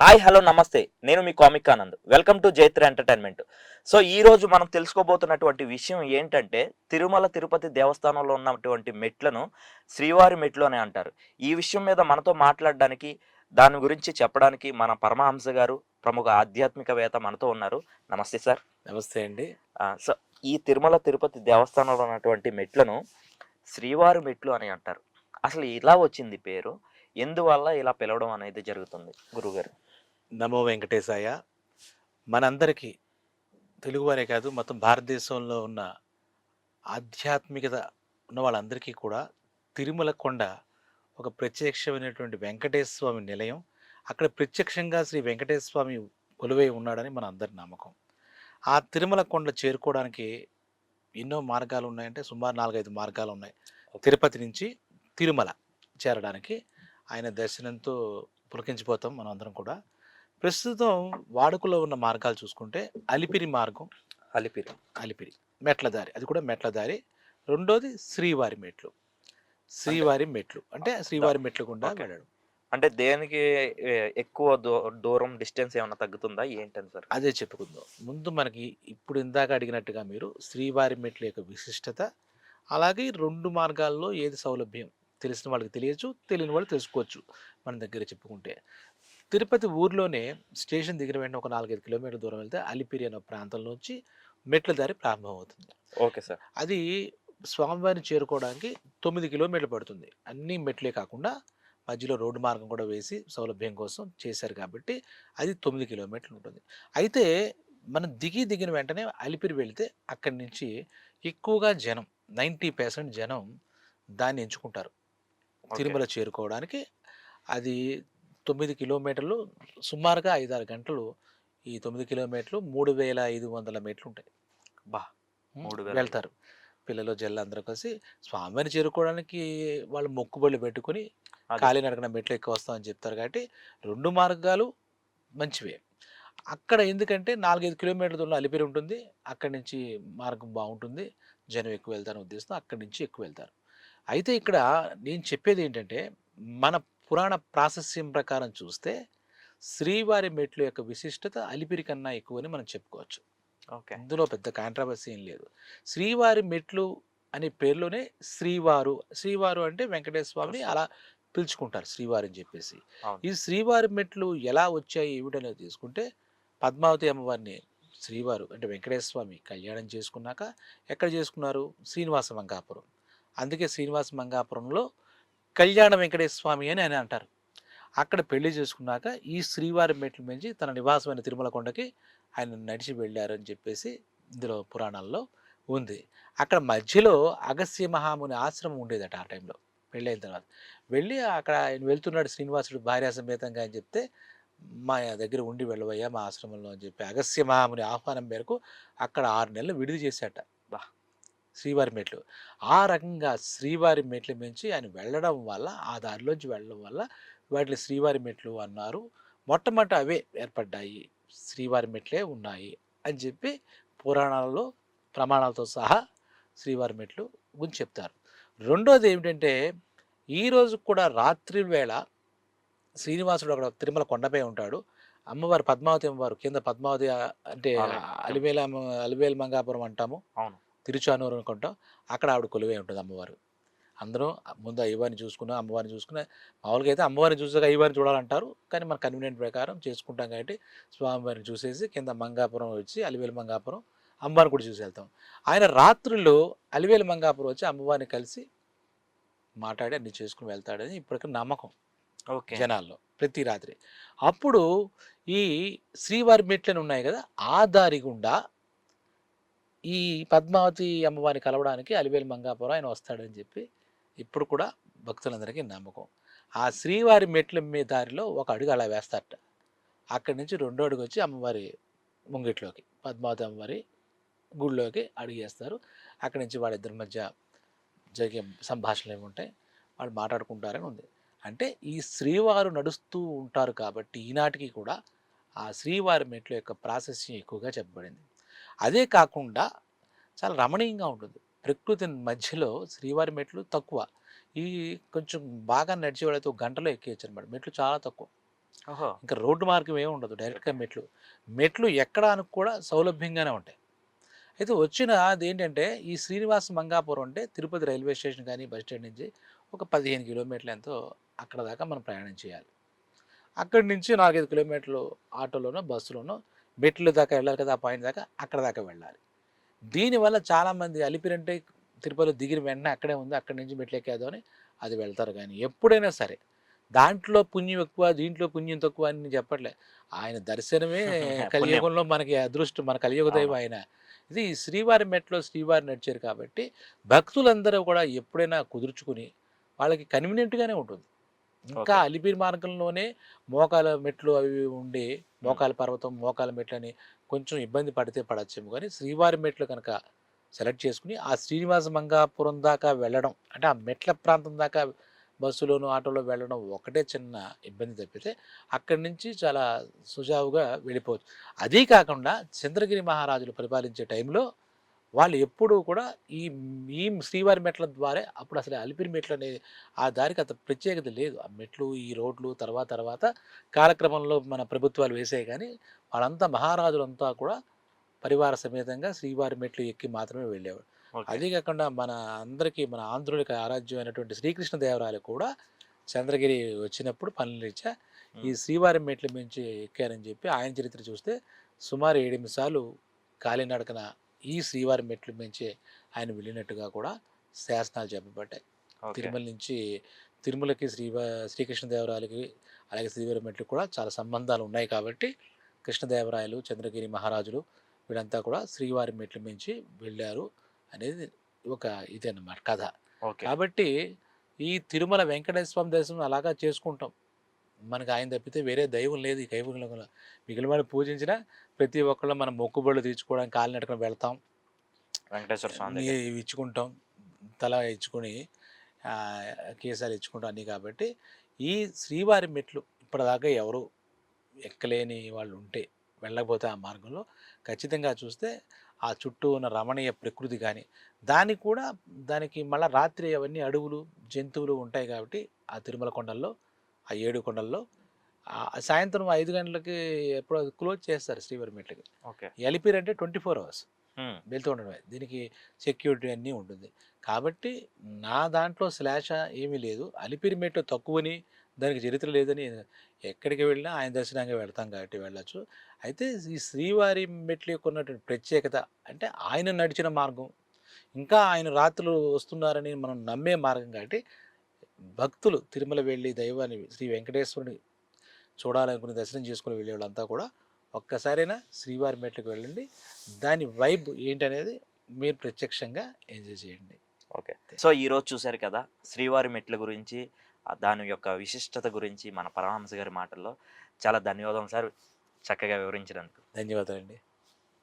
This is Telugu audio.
హాయ్ హలో నమస్తే. నేను మీ comic Anand. Welcome to Jaitra entertainment. So ఈ రోజు మనం తెలుసుకోబోతున్నటువంటి విషయం ఏంటంటే తిరుమల తిరుపతి దేవస్థానంలో ఉన్నటువంటి మెట్లను శ్రీవారి మెట్లు అని అంటారు. ఈ విషయం మీద మనతో మాట్లాడడానికి దాని గురించి చెప్పడానికి మన పరమహంస గారు ప్రముఖ ఆధ్యాత్మికవేత్త మనతో ఉన్నారు. నమస్తే సార్. నమస్తే అండి. సో ఈ తిరుమల తిరుపతి దేవస్థానంలో ఉన్నటువంటి మెట్లను శ్రీవారు మెట్లు అని అంటారు. అసలు ఇలా వచ్చింది పేరు. ఎందువల్ల ఇలా పిలవడం అనేది జరుగుతుంది? గురుగారు. నమో వెంకటేశాయ. మనందరికీ తెలుగువారే కాదు మొత్తం భారతదేశంలో ఉన్న ఆధ్యాత్మికత ఉన్న వాళ్ళందరికీ కూడా తిరుమల కొండ ఒక ప్రత్యక్షమైనటువంటి వెంకటేశ్వర స్వామి నిలయం. అక్కడ ప్రత్యక్షంగా శ్రీ వెంకటేశ్వర స్వామి కొలువై ఉన్నాడని మన అందరి నమ్మకం. ఆ తిరుమల కొండ చేరుకోవడానికి ఎన్నో మార్గాలు ఉన్నాయంటే సుమారు నాలుగైదు మార్గాలు ఉన్నాయి. తిరుపతి నుంచి తిరుమల చేరడానికి ఆయన దర్శనంతో పులకించిపోతాం మనం అందరం కూడా. ప్రస్తుతం వాడుకలో ఉన్న మార్గాలు చూసుకుంటే అలిపిరి మార్గం అలిపిరి. అలిపిరి మెట్ల దారి అది కూడా మెట్ల దారి. రెండోది శ్రీవారి మెట్లు. శ్రీవారి మెట్లు. అంటే శ్రీవారి మెట్లు గుండా. వెళ్ళడం. అంటే దేనికి ఎక్కువ దూ- దూరం డిస్టెన్స్ ఏమైనా తగ్గుతుందా? ఏంటని సార్? అదే చెప్పుకుందాం. ముందు మనకి ఇప్పుడు ఇందాక అడిగినట్టుగా మీరు శ్రీవారి మెట్ల యొక్క విశిష్టత అలాగే రెండు మార్గాల్లో ఏది సౌలభ్యం? తెలిసిన వాళ్ళకి తెలియచ్చు తెలియని వాళ్ళు తెలుసుకోవచ్చు మన దగ్గర చెప్పుకుంటే. తిరుపతి ఊర్లోనే స్టేషన్ దిగిన వెంటనే ఒక నాలుగైదు కిలోమీటర్ల దూరం వెళ్తే అలిపిరి అనే ప్రాంతంలోంచి మెట్ల దారి ప్రారంభమవుతుంది. Okay sir. అది స్వామివారిని చేరుకోవడానికి తొమ్మిది కిలోమీటర్లు పడుతుంది. అన్ని మెట్లే కాకుండా మధ్యలో రోడ్డు మార్గం కూడా వేసి సౌలభ్యం కోసం చేశారు కాబట్టి అది తొమ్మిది కిలోమీటర్లు ఉంటుంది. అయితే మనం దిగి దిగిన వెంటనే అలిపిరి వెళితే అక్కడి నుంచి ఎక్కువగా జనం నైంటీ పర్సెంట్ జనం దాన్ని ఎంచుకుంటారు. తిరుమల చేరుకోవడానికి అది తొమ్మిది కిలోమీటర్లు సుమారుగా ఐదారు గంటలు ఈ తొమ్మిది కిలోమీటర్లు మూడు వేల ఐదు వందల మెట్లు ఉంటాయి. బా మూడు వెళ్తారు. పిల్లలు జల్లు అందరూ కలిసి స్వామిని చేరుకోవడానికి వాళ్ళు మొక్కుబళ్ళు పెట్టుకుని అది. కాలినడకన మెట్లు ఎక్కువ వస్తామని చెప్తారు కాబట్టి రెండు మార్గాలు మంచివే. అక్కడ ఎందుకంటే నాలుగైదు కిలోమీటర్ల దూరంలో అలిపిరి ఉంటుంది. అక్కడి నుంచి మార్గం బాగుంటుంది. జనం ఎక్కువ వెళ్తారని ఉద్దేశంతో అక్కడి నుంచి ఎక్కువ వెళ్తారు అయితే ఇక్కడ నేను చెప్పేది ఏంటంటే మన పురాణ ప్రాశస్యం ప్రకారం చూస్తే శ్రీవారి మెట్ల యొక్క విశిష్టత అలిపిరి కన్నా ఎక్కువని మనం చెప్పుకోవచ్చు. ఓకే. ఇందులో పెద్ద కాంట్రవర్సీ ఏం లేదు. శ్రీవారి మెట్లు అనే పేరులోనే శ్రీవారు శ్రీవారు అంటే వెంకటేశ్వర స్వామిని అలా పిలుచుకుంటారు శ్రీవారి అని చెప్పేసి. ఈ శ్రీవారి మెట్లు ఎలా వచ్చాయి ఏమిటనేది తీసుకుంటే పద్మావతి అమ్మవారిని శ్రీవారు అంటే వెంకటేశ్వర స్వామి కళ్యాణం చేసుకున్నాక ఎక్కడ చేసుకున్నారు? శ్రీనివాస మంగాపురం. అందుకే శ్రీనివాస మంగాపురంలో కళ్యాణ వెంకటేశ్వర స్వామి అని ఆయన అంటారు. అక్కడ పెళ్ళి చేసుకున్నాక ఈ శ్రీవారి మెట్లు మించి తన నివాసమైన తిరుమల కొండకి ఆయన నడిచి వెళ్ళారని చెప్పేసి ఇందులో పురాణాల్లో ఉంది. అక్కడ మధ్యలో అగస్య మహాముని ఆశ్రమం ఉండేదట ఆ టైంలో. పెళ్ళైన తర్వాత. వెళ్ళి అక్కడ ఆయన వెళ్తున్నాడు శ్రీనివాసుడు భార్య సమేతంగా అని చెప్తే మా దగ్గర ఉండి వెళ్ళవయ్యా మా ఆశ్రమంలో అని చెప్పి అగస్య మహాముని ఆహ్వానం మేరకు అక్కడ ఆరు నెలలు విడిది చేశాట. బా. శ్రీవారి మెట్లు. ఆ రకంగా శ్రీవారి మెట్ల మించి ఆయన వెళ్ళడం వల్ల ఆ దారిలోంచి వెళ్ళడం వల్ల వాటిని శ్రీవారి మెట్లు అన్నారు. మొట్టమొదట అవే ఏర్పడ్డాయి. శ్రీవారి మెట్లే ఉన్నాయి అని చెప్పి పురాణాలలో ప్రమాణాలతో సహా శ్రీవారి మెట్లు గురించి చెప్తారు. రెండోది ఏమిటంటే ఈరోజు కూడా రాత్రి వేళ శ్రీనివాసుడు అక్కడ తిరుమల కొండపై ఉంటాడు. అమ్మవారు పద్మావతి అమ్మవారు కింద పద్మావతి అంటే. అలివేల అలివేలు మంగాపురం అంటాము. అవును. తిరుచానూరు అనుకుంటాం. అక్కడ ఆవిడ కొలువై ఉంటుంది అమ్మవారు. అందరూ ముందు అయ్యవారిని చూసుకున్నా అమ్మవారిని చూసుకున్నా మామూలుగా అయితే అమ్మవారిని చూసాక అయ్యవారిని చూడాలంటారు. కానీ మన కన్వీనియంట్ ప్రకారం చేసుకుంటాం కాబట్టి స్వామివారిని చూసేసి కింద మంగాపురం వచ్చి అలివేలు మంగాపురం అమ్మవారిని కూడా చూసి వెళ్తాం. ఆయన రాత్రుల్లో అలివేలు మంగాపురం వచ్చి అమ్మవారిని కలిసి మాట్లాడి అన్ని చేసుకుని వెళ్తాడని ఇప్పటికీ నమ్మకం. జనాల్లో ప్రతి రాత్రి. అప్పుడు ఈ శ్రీవారి మెట్లను ఉన్నాయి కదా ఆ దారి గుండా ఈ పద్మావతి అమ్మవారిని కలవడానికి అలివేలు మంగాపురం ఆయన వస్తాడని చెప్పి ఇప్పుడు కూడా భక్తులందరికీ నమ్మకం. ఆ శ్రీవారి మెట్ల మీద దారిలో ఒక అడుగు అలా వేస్తారట. అక్కడి నుంచి రెండో అడుగు వచ్చి అమ్మవారి ముంగిట్లోకి పద్మావతి అమ్మవారి గుడిలోకి అడుగు వేస్తారు. అక్కడి నుంచి వాళ్ళిద్దరి మధ్య జరిగే సంభాషణలు ఏమి ఉంటాయి వాళ్ళు మాట్లాడుకుంటారని ఉంది. అంటే ఈ శ్రీవారు నడుస్తూ ఉంటారు కాబట్టి ఈనాటికి కూడా ఆ శ్రీవారి మెట్ల యొక్క ప్రాశస్యం ఎక్కువగా చెప్పబడింది. అదే కాకుండా చాలా రమణీయంగా ఉంటుంది. ప్రకృతి మధ్యలో శ్రీవారి మెట్లు తక్కువ. ఈ కొంచెం బాగా నడిచేవాళ్ళైతే ఒక గంటలో ఎక్కేయచ్చు అనమాట మెట్లు చాలా తక్కువ. ఇంకా రోడ్డు మార్గం ఏమి ఉండదు. డైరెక్ట్గా మెట్లు. మెట్లు ఎక్కడానికి కూడా సౌలభ్యంగానే ఉంటాయి. అయితే వచ్చిన అది ఏంటంటే ఈ శ్రీనివాస మంగాపురం అంటే తిరుపతి రైల్వే స్టేషన్ కానీ బస్ స్టాండ్ నుంచి ఒక పదిహేను కిలోమీటర్లు ఎంతో అక్కడ దాకా మనం ప్రయాణం చేయాలి. అక్కడి నుంచి నాలుగైదు కిలోమీటర్లు ఆటోలోనో బస్సులోనో మెట్లు దాకా వెళ్ళాలి కదా ఆ పాయింట్ దాకా అక్కడ దాకా వెళ్ళాలి. దీనివల్ల చాలామంది అలిపిరంటే తిరుపతిలో దిగిన వెంటనే అక్కడే ఉంది అక్కడి నుంచి మెట్లు ఎక్కేద్దాం అని అది వెళ్తారు కానీ ఎప్పుడైనా సరే. దాంట్లో పుణ్యం ఎక్కువ దీంట్లో పుణ్యం తక్కువ అని నేను చెప్పట్లే. ఆయన దర్శనమే. కలియుగంలో మనకి అదృష్టం మన కలియుగ దైవం ఆయన. ఇది శ్రీవారి మెట్లో శ్రీవారి నడిచారు కాబట్టి భక్తులందరూ కూడా ఎప్పుడైనా కుదుర్చుకుని వాళ్ళకి కన్వీనియంట్గానే ఉంటుంది ఇంకా. అలిపిరి మార్గంలోనే మోకాల మెట్లు అవి ఉండి మోకాల పర్వతం మోకాల మెట్లు అని కొంచెం ఇబ్బంది పడితే పడచ్చేమో కానీ శ్రీవారి మెట్లు కనుక సెలెక్ట్ చేసుకుని ఆ శ్రీనివాస మంగాపురం దాకా వెళ్ళడం అంటే ఆ మెట్ల ప్రాంతం దాకా బస్సులోను ఆటోలో వెళ్ళడం ఒకటే చిన్న ఇబ్బంది తప్పితే అక్కడి నుంచి చాలా సుజావుగా వెళ్ళిపోవచ్చు. అదీ కాకుండా చంద్రగిరి మహారాజులు పరిపాలించే టైంలో వాళ్ళు ఎప్పుడూ కూడా ఈ ఈ శ్రీవారి మెట్ల ద్వారా అప్పుడు అసలు అలిపిరి మెట్లు అనేది ఆ దారికి అంత ప్రత్యేకత లేదు. ఆ మెట్లు ఈ రోడ్లు తర్వాత తర్వాత కాలక్రమంలో మన ప్రభుత్వాలు వేసాయి కానీ వాళ్ళంతా మహారాజులంతా కూడా పరివార సమేతంగా శ్రీవారి మెట్లు ఎక్కి మాత్రమే వెళ్ళేవాడు అదే కాకుండా మన అందరికీ మన ఆంధ్రులకి ఆరాధ్యమైనటువంటి శ్రీకృష్ణ దేవరాయలు కూడా చంద్రగిరి వచ్చినప్పుడు పనులు ఈ శ్రీవారి మెట్ల మించి ఎక్కారని చెప్పి ఆయన చరిత్ర చూస్తే సుమారు ఏడెనిమిది సార్లు కాలినడకన ఈ శ్రీవారి మెట్ల మించి ఆయన వెళ్ళినట్టుగా కూడా శాసనాలు చెప్పబడ్డాయి. తిరుమల నుంచి తిరుమలకి శ్రీవా శ్రీకృష్ణదేవరాయలకి అలాగే శ్రీవారి మెట్లకు కూడా చాలా సంబంధాలు ఉన్నాయి కాబట్టి కృష్ణదేవరాయలు చంద్రగిరి మహారాజులు వీళ్ళంతా కూడా శ్రీవారి మెట్ల మించి వెళ్ళారు. అనేది ఒక ఇది అన్నమాట కథ కాబట్టి ఈ తిరుమల వెంకటేశ్వర స్వామి దర్శనం అలాగా చేసుకుంటాం. మనకు ఆయన తప్పితే వేరే దైవం లేదు ఈ కైవంలో మిగిలిన వాళ్ళు పూజించిన ప్రతి ఒక్కళ్ళు మనం మొక్కుబడులు తీర్చుకోవడానికి కాలు నడకడం వెళ్తాం. వెంకటేశ్వర స్వామి దగ్గర. ఇచ్చుకుంటాం. తల ఇచ్చుకొని కేసాలు ఇచ్చుకుంటాం అన్నీ కాబట్టి ఈ శ్రీవారి మెట్లు ఇప్పటిదాకా ఎవరు ఎక్కలేని వాళ్ళు ఉంటే వెళ్ళకపోతే ఆ మార్గంలో ఖచ్చితంగా చూస్తే ఆ చుట్టూ ఉన్న రమణీయ ప్రకృతి కానీ దానికి కూడా దానికి మళ్ళీ రాత్రి అవన్నీ అడవులు జంతువులు ఉంటాయి కాబట్టి ఆ తిరుమల కొండల్లో ఆ ఏడు కొండల్లో సాయంత్రం ఐదు గంటలకి ఎప్పుడో క్లోజ్ చేస్తారు శ్రీవారి మెట్లకి. ఓకే. ఎలిపిరి అంటే ట్వంటీ ఫోర్ అవర్స్. వెళ్తూ ఉండడమే. దీనికి సెక్యూరిటీ అన్నీ ఉంటుంది. కాబట్టి నా దాంట్లో శ్లాష ఏమీ లేదు. అలిపిరి మెట్లు తక్కువని దానికి చరిత్ర లేదని ఎక్కడికి వెళ్ళినా ఆయన దర్శనంగా వెళ్తాం కాబట్టి వెళ్ళచ్చు. అయితే ఈ శ్రీవారి మెట్లు యొక్క ఉన్నటువంటి ప్రత్యేకత అంటే ఆయన నడిచిన మార్గం. ఇంకా ఆయన రాత్రులు వస్తున్నారని మనం నమ్మే మార్గం కాబట్టి భక్తులు తిరుమల వెళ్ళి దైవాన్ని శ్రీ వెంకటేశ్వరుని చూడాలనుకుని దర్శనం చేసుకుని వెళ్ళే వాళ్ళంతా కూడా ఒక్కసారైనా శ్రీవారి మెట్లకు వెళ్ళండి. దాని వైబ్ ఏంటనేది మీరు ప్రత్యక్షంగా ఎంజాయ్ చేయండి. ఓకే. సో ఈరోజు చూసారు చూశారు కదా శ్రీవారి మెట్ల గురించి దాని యొక్క విశిష్టత గురించి మన పరమహంస గారి మాటల్లో చాలా ధన్యవాదం సార్. చక్కగా వివరించినందుకు. ధన్యవాదాలండి.